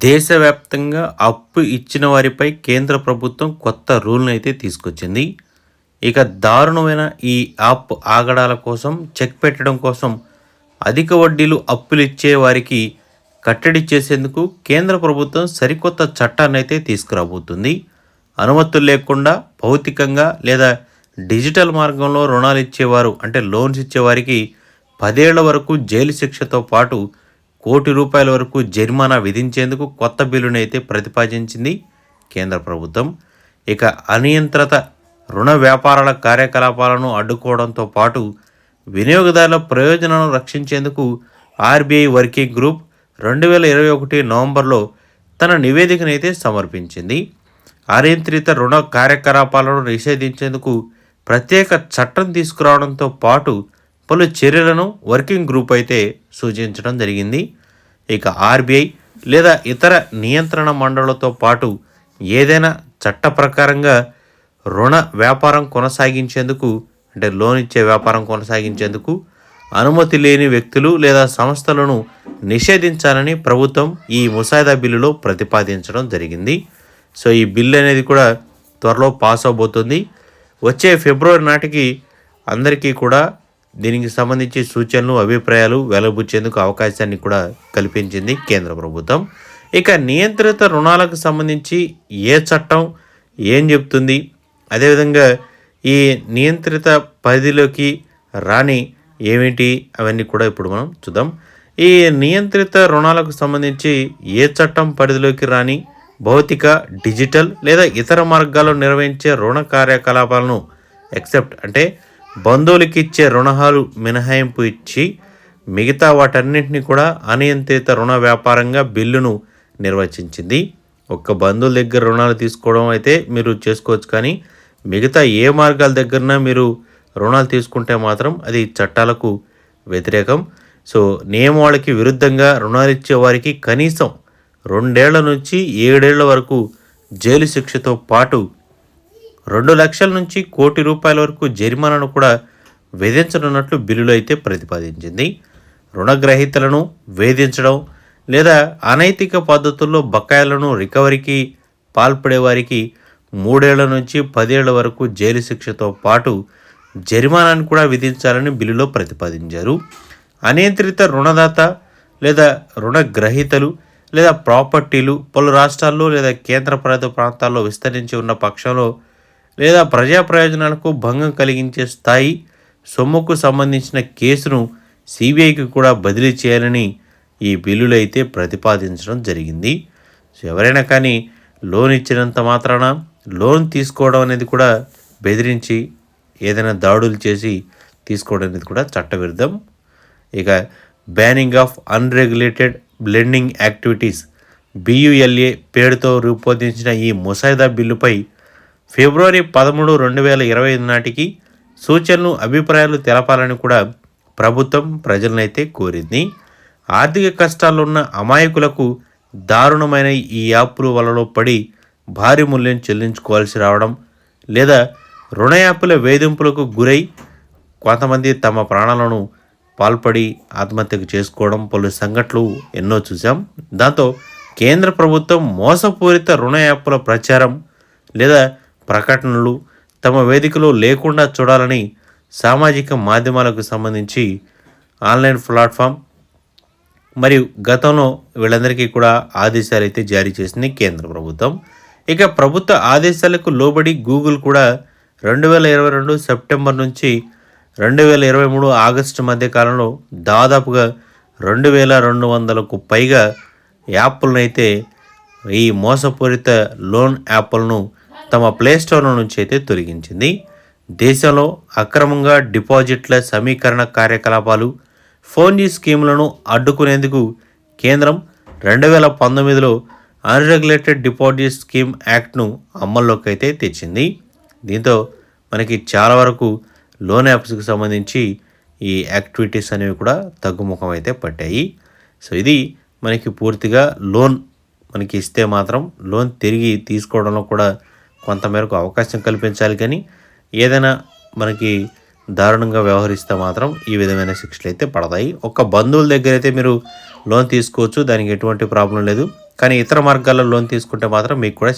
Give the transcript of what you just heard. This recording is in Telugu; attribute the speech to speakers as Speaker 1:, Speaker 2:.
Speaker 1: దేశవ్యాప్తంగా అప్పు ఇచ్చిన వారిపై కేంద్ర ప్రభుత్వం కొత్త రూల్ని అయితే తీసుకొచ్చింది. ఇక దారుణమైన ఈ యాప్ ఆగడాల కోసం చెక్ పెట్టడం కోసం అధిక వడ్డీలు అప్పులు ఇచ్చే వారికి కట్టడి చేసేందుకు కేంద్ర ప్రభుత్వం సరికొత్త చట్టాన్ని అయితే తీసుకురాబోతుంది. అనుమతులు లేకుండా భౌతికంగా లేదా డిజిటల్ మార్గంలో రుణాలు ఇచ్చేవారు అంటే లోన్స్ ఇచ్చేవారికి పదేళ్ళ వరకు జైలు శిక్షతో పాటు కోటి రూపాయల వరకు జరిమానా విధించేందుకు కొత్త బిల్లును అయితే ప్రతిపాదించింది కేంద్ర ప్రభుత్వం. ఇక అనియంత్రిత రుణ వ్యాపారాల కార్యకలాపాలను అడ్డుకోవడంతో పాటు వినియోగదారుల ప్రయోజనాలను రక్షించేందుకు ఆర్బీఐ వర్కింగ్ గ్రూప్ రెండు వేల ఇరవై ఒకటి నవంబర్లో తన నివేదికనైతే సమర్పించింది. అనియంత్రిత రుణ కార్యకలాపాలను నిషేధించేందుకు ప్రత్యేక చట్టం తీసుకురావడంతో పాటు పలు చర్యలను వర్కింగ్ గ్రూప్ అయితే సూచించడం జరిగింది. ఇక ఆర్బీఐ లేదా ఇతర నియంత్రణ మండళ్ళతో పాటు ఏదైనా చట్ట ప్రకారంగా రుణ వ్యాపారం కొనసాగించేందుకు అంటే లోన్ ఇచ్చే వ్యాపారం కొనసాగించేందుకు అనుమతి లేని వ్యక్తులు లేదా సంస్థలను నిషేధించాలని ప్రభుత్వం ఈ ముసాయిదా బిల్లులో ప్రతిపాదించడం జరిగింది. సో ఈ బిల్ అనేది కూడా త్వరలో పాస్ అవబోతుంది. వచ్చే ఫిబ్రవరి నాటికి అందరికీ కూడా దీనికి సంబంధించి సూచనలు అభిప్రాయాలు వెలబుచ్చేందుకు అవకాశాన్ని కూడా కల్పించింది కేంద్ర ప్రభుత్వం. ఇక నియంత్రిత రుణాలకు సంబంధించి ఏ చట్టం ఏం చెప్తుంది? అదేవిధంగా ఈ నియంత్రిత పరిధిలోకి రాని ఏమిటి? అవన్నీ కూడా ఇప్పుడు మనం చూద్దాం. ఈ నియంత్రిత రుణాలకు సంబంధించి ఏ చట్టం పరిధిలోకి రాని భౌతిక డిజిటల్ లేదా ఇతర మార్గాల్లో నిర్వహించే రుణ కార్యకలాపాలను ఎక్సెప్ట్ అంటే బంధువులకి ఇచ్చే రుణాలు మినహాయింపు ఇచ్చి మిగతా వాటన్నింటినీ కూడా అనియంత్రిత రుణ వ్యాపారంగా బిల్లును నిర్వచించింది. ఒక్క బంధువుల దగ్గర రుణాలు తీసుకోవడం అయితే మీరు చేసుకోవచ్చు కానీ మిగతా ఏ మార్గాల దగ్గరన మీరు రుణాలు తీసుకుంటే మాత్రం అది చట్టాలకు వ్యతిరేకం. సో నియమాలకి విరుద్ధంగా రుణాలు ఇచ్చే వారికి కనీసం రెండేళ్ళ నుంచి ఏడేళ్ళ వరకు జైలు శిక్షతో పాటు రెండు లక్షల నుంచి కోటి రూపాయల వరకు జరిమానాను కూడా వేధించనున్నట్లు బిల్లులో అయితే ప్రతిపాదించింది. రుణగ్రహీతలను వేధించడం లేదా అనైతిక పద్ధతుల్లో బకాయిలను రికవరీకి పాల్పడే వారికి మూడేళ్ళ నుంచి పదేళ్ళ వరకు జైలు శిక్షతో పాటు జరిమానాను కూడా విధించాలని బిల్లులో ప్రతిపాదించారు. అనియంత్రిత రుణదాత లేదా రుణగ్రహీతలు లేదా ప్రాపర్టీలు పలు రాష్ట్రాల్లో లేదా కేంద్రపాలిత ప్రాంతాల్లో విస్తరించి ఉన్న పక్షంలో లేదా ప్రజా ప్రయోజనాలకు భంగం కలిగించే స్థాయి సొమ్ముకు సంబంధించిన కేసును సిబిఐకి కూడా బదిలీ చేయాలని ఈ బిల్లులు అయితే ప్రతిపాదించడం జరిగింది. సో ఎవరైనా కానీ లోన్ ఇచ్చినంత మాత్రాన లోన్ తీసుకోవడం అనేది కూడా బెదిరించి ఏదైనా దాడులు చేసి తీసుకోవడం అనేది కూడా చట్టవిరుద్ధం. ఇక banning of unregulated blending activities BULA పేరుతో రూపొందించిన ఈ ముసాయిదా బిల్లుపై ఫిబ్రవరి పదమూడు రెండు వేల ఇరవై ఐదు నాటికి సూచనలు అభిప్రాయాలు తెలపాలని కూడా ప్రభుత్వం ప్రజలనైతే కోరింది. ఆర్థిక కష్టాలున్న అమాయకులకు దారుణమైన ఈ యాప్లు వలలో పడి భారీ మూల్యం చెల్లించుకోవాల్సి రావడం లేదా రుణ యాప్ల వేధింపులకు గురై కొంతమంది తమ ప్రాణాలను పాల్పడి ఆత్మహత్యకు చేసుకోవడం పలు సంఘటనలు ఎన్నో చూశాం. దాంతో కేంద్ర ప్రభుత్వం మోసపూరిత రుణ యాప్ల ప్రచారం లేదా ప్రకటనలు తమ వేదికలో లేకుండా చూడాలని సామాజిక మాధ్యమాలకు సంబంధించి ఆన్లైన్ ప్లాట్ఫామ్ మరియు గతంలో వీళ్ళందరికీ కూడా ఆదేశాలు అయితే జారీ చేసింది కేంద్ర ప్రభుత్వం. ఇక ప్రభుత్వ ఆదేశాలకు లోబడి గూగుల్ కూడా రెండు వేల ఇరవై రెండు సెప్టెంబర్ నుంచి రెండు వేల ఇరవై మూడు ఆగస్టు మధ్య కాలంలో దాదాపుగా రెండు వేల రెండు వందలకు పైగా యాప్లను అయితే ఈ మోసపూరిత లోన్ యాప్లను తమ ప్లేస్టోర్ నుంచి అయితే తొలగించింది. దేశంలో అక్రమంగా డిపాజిట్ల సమీకరణ కార్యకలాపాలు ఫోన్ జీ స్కీములను అడ్డుకునేందుకు కేంద్రం రెండు వేల పంతొమ్మిదిలో అన్రెగ్యులేటెడ్ డిపాజిట్ స్కీమ్ యాక్ట్ను అమల్లోకి అయితే తెచ్చింది. దీంతో మనకి చాలా వరకు లోన్ యాప్స్కి సంబంధించి ఈ యాక్టివిటీస్ అనేవి కూడా తగ్గుముఖం అయితే పట్టాయి. సో ఇది మనకి పూర్తిగా లోన్ మనకి ఇస్తే మాత్రం లోన్ తిరిగి తీసుకోవడంలో కూడా కొంతమేరకు అవకాశం కల్పించాలి కానీ ఏదైనా మనకి దారుణంగా వ్యవహరిస్తే మాత్రం ఈ విధమైన శిక్షలు అయితే పడతాయి. ఒక బంధువుల దగ్గర అయితే మీరు లోన్ తీసుకోవచ్చు దానికి ఎటువంటి ప్రాబ్లం లేదు. కానీ ఇతర మార్గాల్లో లోన్ తీసుకుంటే మాత్రం మీకు కూడా